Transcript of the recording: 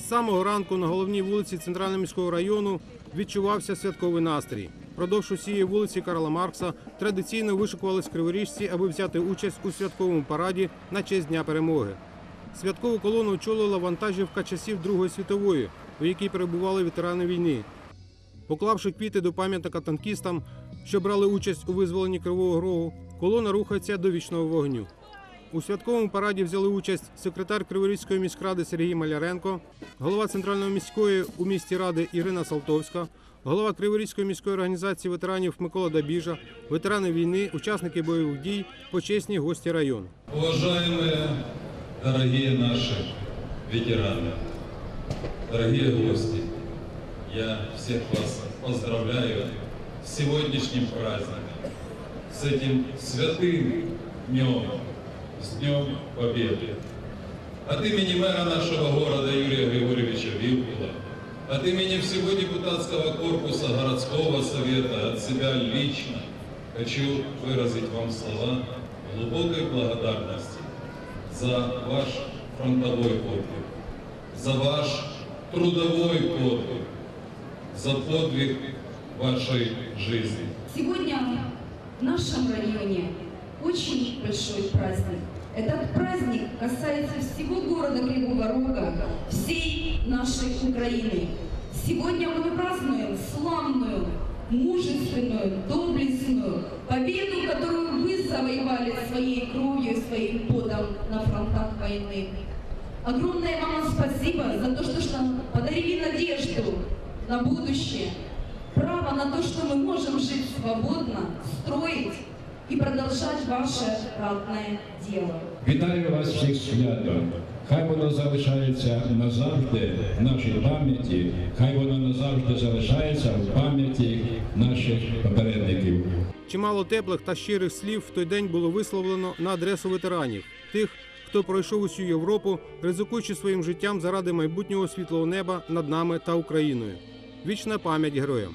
З самого ранку на головній вулиці Центрального міського району відчувався святковий настрій. Продовж усієї вулиці Карла Маркса традиційно вишикувались криворіжці, аби взяти участь у святковому параді на честь Дня перемоги. Святкову колону очолила вантажівка часів Другої світової, у якій перебували ветерани війни. Поклавши квіти до пам'ятника танкістам, що брали участь у визволенні Кривого Рогу, колона рухається до вічного вогню. У святковому параді взяли участь секретар Криворізької міськради Сергій Маляренко, голова центральної міської у місті ради Ірина Салтовська, голова Криворізької міської організації ветеранів Микола Дабіжа, ветерани війни, учасники бойових дій, почесні гості району. Уважаемые, дорогие наши ветераны, дорогие гости, я всех вас поздравляю с сегодняшним праздником, с этим святым днем, С Днем Победы. От имени мэра нашего города Юрия Григорьевича Вилкула, от имени всего депутатского корпуса городского совета, от себя лично хочу выразить вам слова глубокой благодарности за ваш фронтовой подвиг, за ваш трудовой подвиг, за подвиг вашей жизни. Сегодня в нашем районе очень большой праздник. Этот праздник касается всего города Кривого Рога, всей нашей Украины. Сегодня мы празднуем славную, мужественную, доблестную победу, которую вы завоевали своей кровью и своим потом на фронтах войны. Огромное вам спасибо за то, что, что подарили надежду на будущее, право на то, что мы можем жить свободно, строить и продолжать ваше ратное дело. Вітаю вас всіх святом. Хай воно залишається назавжди в нашій пам'яті, хай воно назавжди залишається в пам'яті наших попередників. Чимало теплих та щирих слів в той день було висловлено на адресу ветеранів, тих, хто пройшов усю Європу, ризикуючи своїм життям заради майбутнього світлого неба над нами та Україною. Вічна пам'ять героям.